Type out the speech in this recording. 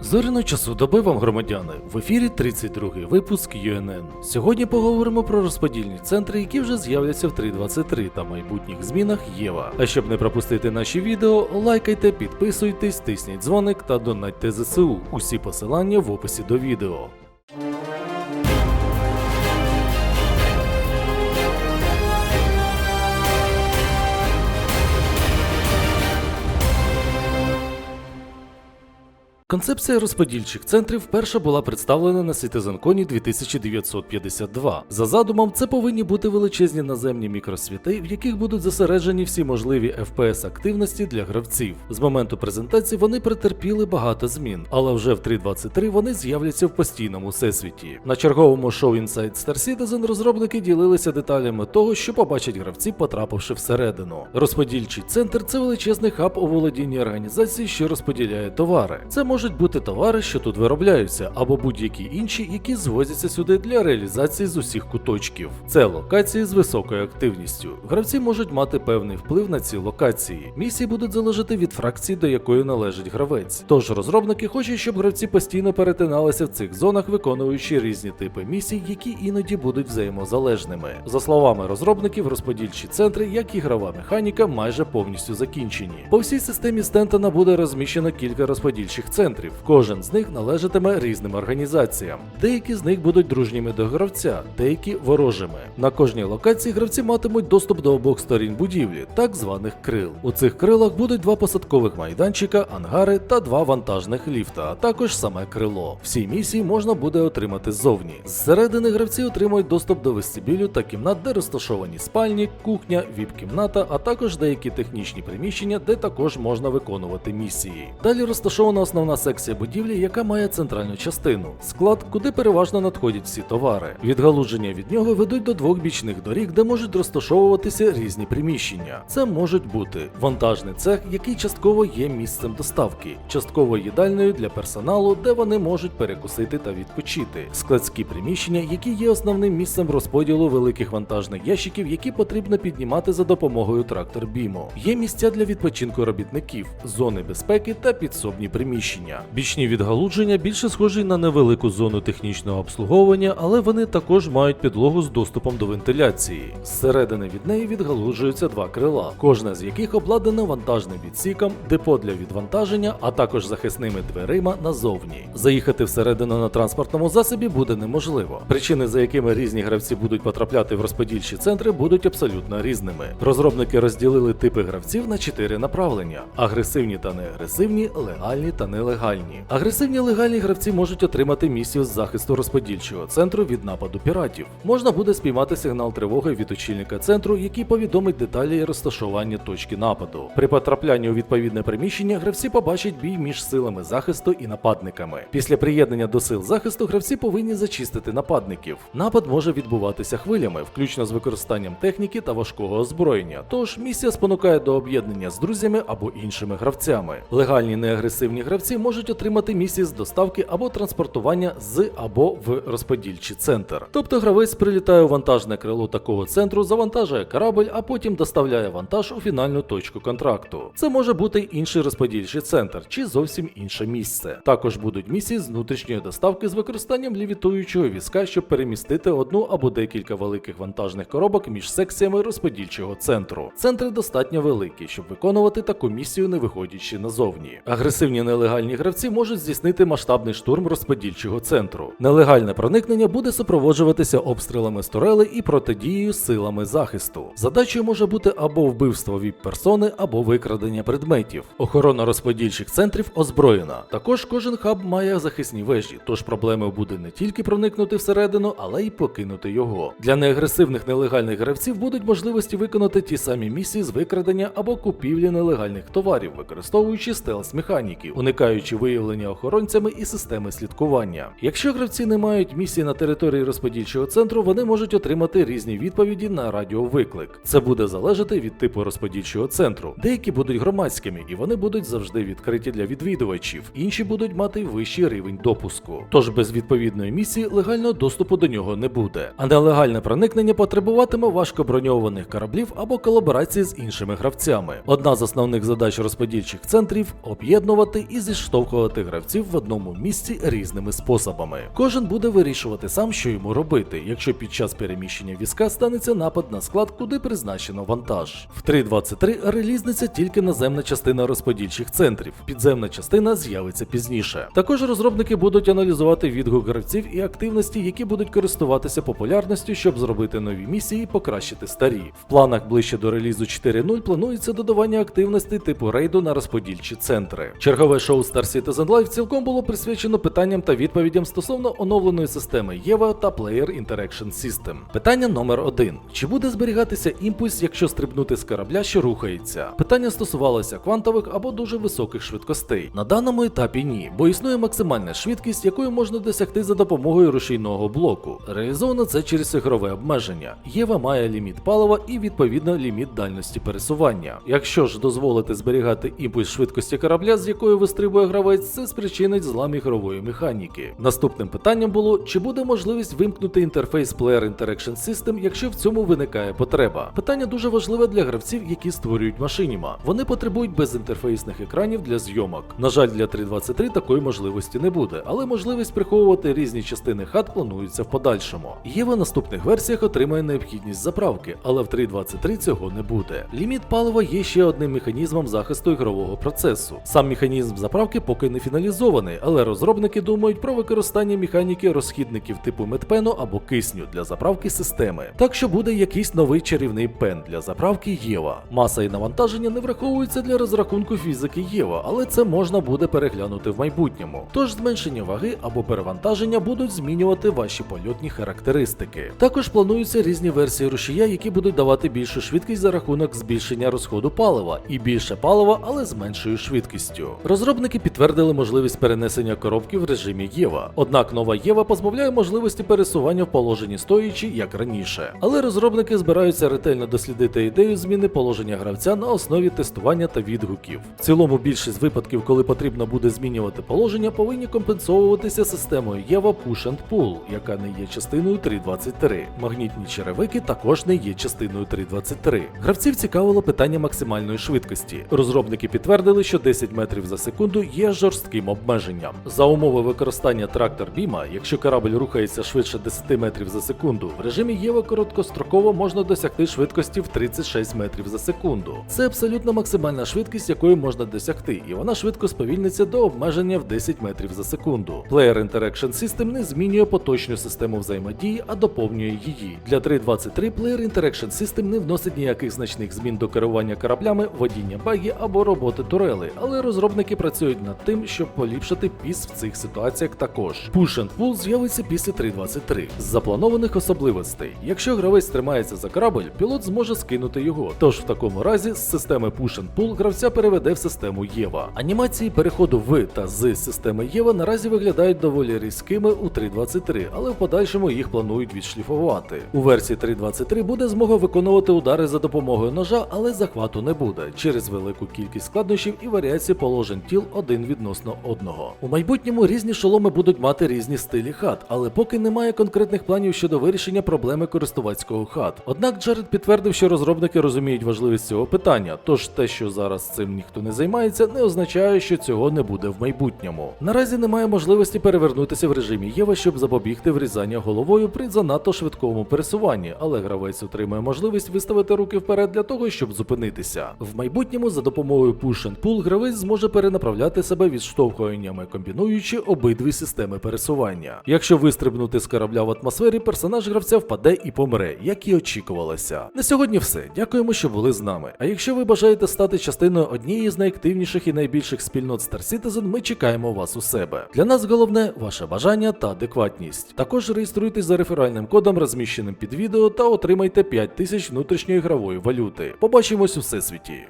Зоряно часу доби вам, громадяни, в ефірі 32-й випуск ЮНН. Сьогодні поговоримо про розподільні центри, які вже з'являться в 3.23 та майбутніх змінах Єва. А щоб не пропустити наші відео, лайкайте, підписуйтесь, тисніть дзвоник та донатьте ЗСУ. Усі посилання в описі до відео. Концепція розподільчих центрів вперше була представлена на CitizenCon 2952. За задумом, це повинні бути величезні наземні мікросвіти, в яких будуть зосереджені всі можливі FPS активності для гравців. З моменту презентації вони претерпіли багато змін, але вже в 3.23 вони з'являться в постійному всесвіті. На черговому шоу Inside Star Citizen розробники ділилися деталями того, що побачать гравці, потрапивши всередину. Розподільчий центр це величезний хаб у володінні організації, що розподіляє товари. Це можуть бути товари, що тут виробляються, або будь-які інші, які звозяться сюди для реалізації з усіх куточків. Це локації з високою активністю. Гравці можуть мати певний вплив на ці локації. Місії будуть залежати від фракції, до якої належить гравець. Тож розробники хочуть, щоб гравці постійно перетиналися в цих зонах, виконуючи різні типи місій, які іноді будуть взаємозалежними. За словами розробників, розподільчі центри, як і грова механіка, майже повністю закінчені. По всій системі Стентона буде розміщено кілька розподільчих центрів. Кожен з них належатиме різним організаціям. Деякі з них будуть дружніми до гравця, деякі ворожими. На кожній локації гравці матимуть доступ до обох сторін будівлі, так званих крил. У цих крилах будуть два посадкових майданчика, ангари та два вантажних ліфта, а також саме крило. Всі місії можна буде отримати ззовні. Зсередини гравці отримують доступ до вестибілю та кімнат, де розташовані спальні, кухня, віп-кімната, а також деякі технічні приміщення, де також можна виконувати місії. Далі розташована основна секція будівлі, яка має центральну частину, склад, куди переважно надходять всі товари. Відгалудження від нього ведуть до двох бічних доріг, де можуть розташовуватися різні приміщення. Це можуть бути вантажний цех, який частково є місцем доставки, частково їдальною для персоналу, де вони можуть перекусити та відпочити, складські приміщення, які є основним місцем розподілу великих вантажних ящиків, які потрібно піднімати за допомогою трактор біму. Є місця для відпочинку робітників, зони безпеки та підсобні приміщення. Бічні відгалудження більше схожі на невелику зону технічного обслуговування, але вони також мають підлогу з доступом до вентиляції. Зсередини від неї відгалуджуються два крила, кожне з яких обладнане вантажним відсіком, депо для відвантаження, а також захисними дверима назовні. Заїхати всередину на транспортному засобі буде неможливо. Причини, за якими різні гравці будуть потрапляти в розподільчі центри, будуть абсолютно різними. Розробники розділили типи гравців на чотири направлення: агресивні та неагресивні, легальні та нелегальні. Агресивні легальні гравці можуть отримати місію з захисту розподільчого центру від нападу піратів. Можна буде спіймати сигнал тривоги від очільника центру, який повідомить деталі розташування точки нападу. При потраплянні у відповідне приміщення гравці побачать бій між силами захисту і нападниками. Після приєднання до сил захисту гравці повинні зачистити нападників. Напад може відбуватися хвилями, включно з використанням техніки та важкого озброєння. Тож місія спонукає до об'єднання з друзями або іншими гравцями. Легальні неагресивні гравці можуть отримати місії з доставки або транспортування з або в розподільчий центр. Тобто гравець прилітає у вантажне крило такого центру, завантажує корабль, а потім доставляє вантаж у фінальну точку контракту. Це може бути інший розподільчий центр чи зовсім інше місце. Також будуть місії з внутрішньої доставки з використанням лівітуючого візка, щоб перемістити одну або декілька великих вантажних коробок між секціями розподільчого центру. Центри достатньо великі, щоб виконувати таку місію, не виходячи назовні. Агресивні нелегальні гравці можуть здійснити масштабний штурм розподільчого центру. Нелегальне проникнення буде супроводжуватися обстрілами з турели і протидією силами захисту. Задачею може бути або вбивство віп-персони, або викрадення предметів. Охорона розподільчих центрів озброєна. Також кожен хаб має захисні вежі, тож проблемою буде не тільки проникнути всередину, але й покинути його. Для неагресивних нелегальних гравців будуть можливості виконати ті самі місії з викрадення або купівлі нелегальних товарів, використовуючи стелс механіки, уникаючи виявлення охоронцями і системи слідкування. Якщо гравці не мають місії на території розподільчого центру, вони можуть отримати різні відповіді на радіовиклик. Це буде залежати від типу розподільчого центру. Деякі будуть громадськими і вони будуть завжди відкриті для відвідувачів, інші будуть мати вищий рівень допуску. Тож без відповідної місії легального доступу до нього не буде. А нелегальне проникнення потребуватиме важкоброньованих кораблів або колаборації з іншими гравцями. Одна з основних задач розподільчих центрів об'єднувати і зі відштовхувати гравців в одному місці різними способами. Кожен буде вирішувати сам, що йому робити, якщо під час переміщення візка станеться напад на склад, куди призначено вантаж. В 3.23 релізниця тільки наземна частина розподільчих центрів. Підземна частина з'явиться пізніше. Також розробники будуть аналізувати відгук гравців і активності, які будуть користуватися популярністю, щоб зробити нові місії і покращити старі. В планах ближче до релізу 4.0 планується додавання активностей типу рейду на розподільчі центри. Чергове шоу Star Citizen Live цілком було присвячено питанням та відповідям стосовно оновленої системи Єва та Player Interaction System. Питання номер один: чи буде зберігатися імпульс, якщо стрибнути з корабля, що рухається? Питання стосувалося квантових або дуже високих швидкостей. На даному етапі ні, бо існує максимальна швидкість, якою можна досягти за допомогою рушійного блоку. Реалізовано це через ігрове обмеження. Єва має ліміт палива і відповідно ліміт дальності пересування. Якщо ж дозволити зберігати імпульс швидкості корабля, з якою вистрибує гравець, це спричинить злам ігрової механіки. Наступним питанням було, чи буде можливість вимкнути інтерфейс Player Interaction System, якщо в цьому виникає потреба. Питання дуже важливе для гравців, які створюють машиніма. Вони потребують безінтерфейсних екранів для зйомок. На жаль, для 3.23 такої можливості не буде, але можливість приховувати різні частини хат планується в подальшому. Єва наступних версіях отримає необхідність заправки, але в 3.23 цього не буде. Ліміт палива є ще одним механізмом захисту ігрового процесу. Сам механізм заправки поки не фіналізований, але розробники думають про використання механіки розхідників типу медпену або кисню для заправки системи. Так що буде якийсь новий чарівний пен для заправки Єва. Маса і навантаження не враховуються для розрахунку фізики Єва, але це можна буде переглянути в майбутньому. Тож зменшення ваги або перевантаження будуть змінювати ваші польотні характеристики. Також плануються різні версії рушія, які будуть давати більшу швидкість за рахунок збільшення розходу палива і більше палива, але з меншою швидкістю. Розробники підтвердили можливість перенесення коробки в режимі Єва. Однак нова Єва позбавляє можливості пересування в положенні стоячи, як раніше. Але розробники збираються ретельно дослідити ідею зміни положення гравця на основі тестування та відгуків. В цілому більшість випадків, коли потрібно буде змінювати положення, повинні компенсовуватися системою Єва Push and Pull, яка не є частиною 3.23. Магнітні черевики також не є частиною 3.23. Гравців цікавило питання максимальної швидкості. Розробники підтвердили, що 10 метрів за секунду є жорстким обмеженням. За умови використання трактор Біма, якщо корабль рухається швидше 10 метрів за секунду, в режимі Єва короткостроково можна досягти швидкості в 36 метрів за секунду. Це абсолютно максимальна швидкість, якої можна досягти, і вона швидко сповільниться до обмеження в 10 метрів за секунду. Player Interaction System не змінює поточну систему взаємодії, а доповнює її. Для 3.23 Player Interaction System не вносить ніяких значних змін до керування кораблями, водіння багі або роботи турели, але розробники працюють над тим, щоб поліпшити піс в цих ситуаціях також. Push and Pull з'явиться після 3.23 з запланованих особливостей. Якщо гравець тримається за корабль, пілот зможе скинути його. Тож в такому разі з системи Push and Pull гравця переведе в систему Єва. Анімації переходу в та з системи Єва наразі виглядають доволі різкими у 3.23, але в подальшому їх планують відшліфувати. У версії 3.23 буде змога виконувати удари за допомогою ножа, але захвату не буде через велику кількість складнощів і варіації положень тіл один відносно одного. У майбутньому різні шоломи будуть мати різні стилі хат, але поки немає конкретних планів щодо вирішення проблеми користувацького хат. Однак Джаред підтвердив, що розробники розуміють важливість цього питання, тож те, що зараз цим ніхто не займається, не означає, що цього не буде в майбутньому. Наразі немає можливості перевернутися в режимі Єва, щоб запобігти врізання головою при занадто швидкому пересуванні, але гравець отримає можливість виставити руки вперед для того, щоб зупинитися. В майбутньому за допомогою Push and Pull гравець зможе перенаправляти себе відштовхуваннями, комбінуючи обидві системи пересування. Якщо вистрибнути з корабля в атмосфері, персонаж гравця впаде і помре, як і очікувалося. На сьогодні все. Дякуємо, що були з нами. А якщо ви бажаєте стати частиною однієї з найактивніших і найбільших спільнот Star Citizen, ми чекаємо вас у себе. Для нас головне ваше бажання та адекватність. Також реєструйтесь за реферальним кодом, розміщеним під відео, та отримайте 5000 внутрішньої гравої валюти. Побачимось у всесвіті.